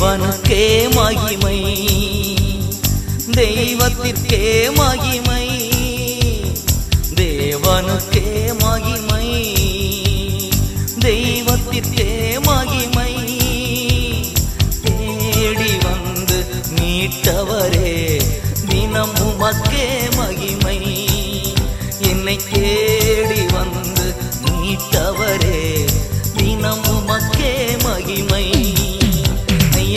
தேவனுக்கே மகிமை. தெய்வத்திற்கே மகிமை. தேவனுக்கே மகிமை. தெய்வத்திற்கே மகிமை. தேடி வந்து மீட்டவரே தினம் உமக்கே மகிமை. என்னை தேடி வந்து மீட்டவரே தினம் உமக்கே மகிமை.